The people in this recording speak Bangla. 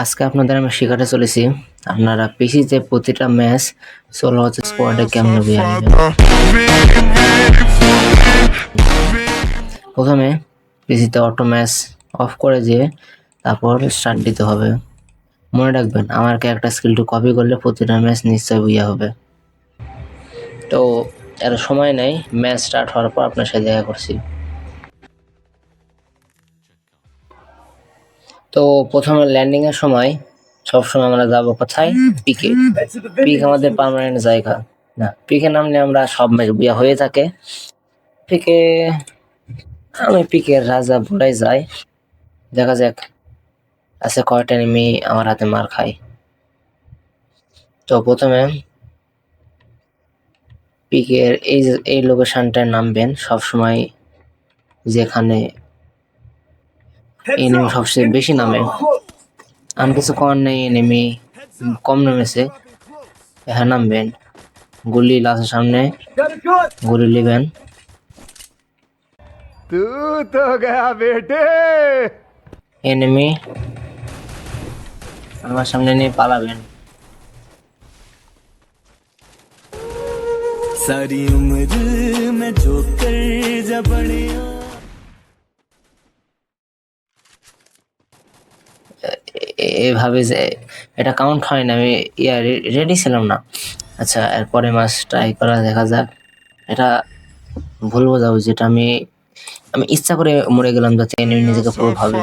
আজকে আপনাদের আমি শেখাতে চলেছি। আপনারা পিসিতে প্রতিটা ম্যাচ ষোলো হচ্ছে স্কোয়াডে কেমন বিয়ে প্রথমে পিসিতে অটো ম্যাচ অফ করে দিয়ে তারপর স্টার্ট দিতে হবে। মনে রাখবেন, আমার ক্যারেক্টার স্কিলটু কপি করলে প্রতিটা ম্যাচ নিশ্চয় বুঝা হবে। তো এত সময় নেই, ম্যাচ স্টার্ট হওয়ার পর আপনার সাথে দেখা করছি। তো প্রথমে ল্যান্ডিং এর সময় সবসময় আমরা যাব কোথায়? পিকে পিক আমাদের পার্মানেন্ট জায়গা। না পিকে নামলে আমরা সব ম্যাচ বিয়া হয়ে থাকে। পিকে আমি পিকের রাজা বলাই যাই দেখা যাক। আছে কয়টা নেমি আমার হাতে মার খাই তো প্রথমে পিকের এই এই লোকেশনটায় নামবেন সবসময় যেখানে এনিমি সবচেয়ে বেশি নামে আমি কিছু করার নেই এনিমি কম নেমেছে এখানে নামবেন গুলি লাশের সামনে গুলি নেবেন तू तो गया बेटे এনিমি আমার সামনে নিয়ে পালাবেন सारी उम्र में जो कर जा এভাবে যে এটা কাউন্ট হয় না আমি ইয়া রেডি ছিলাম না। আচ্ছা এরপরে মাস ট্রাই করা দেখা যাক। এটা ভুল বোঝাবো যেটা আমি আমি ইচ্ছা করে মরে গেলাম যাতে নিজেকে পুরো ভাবে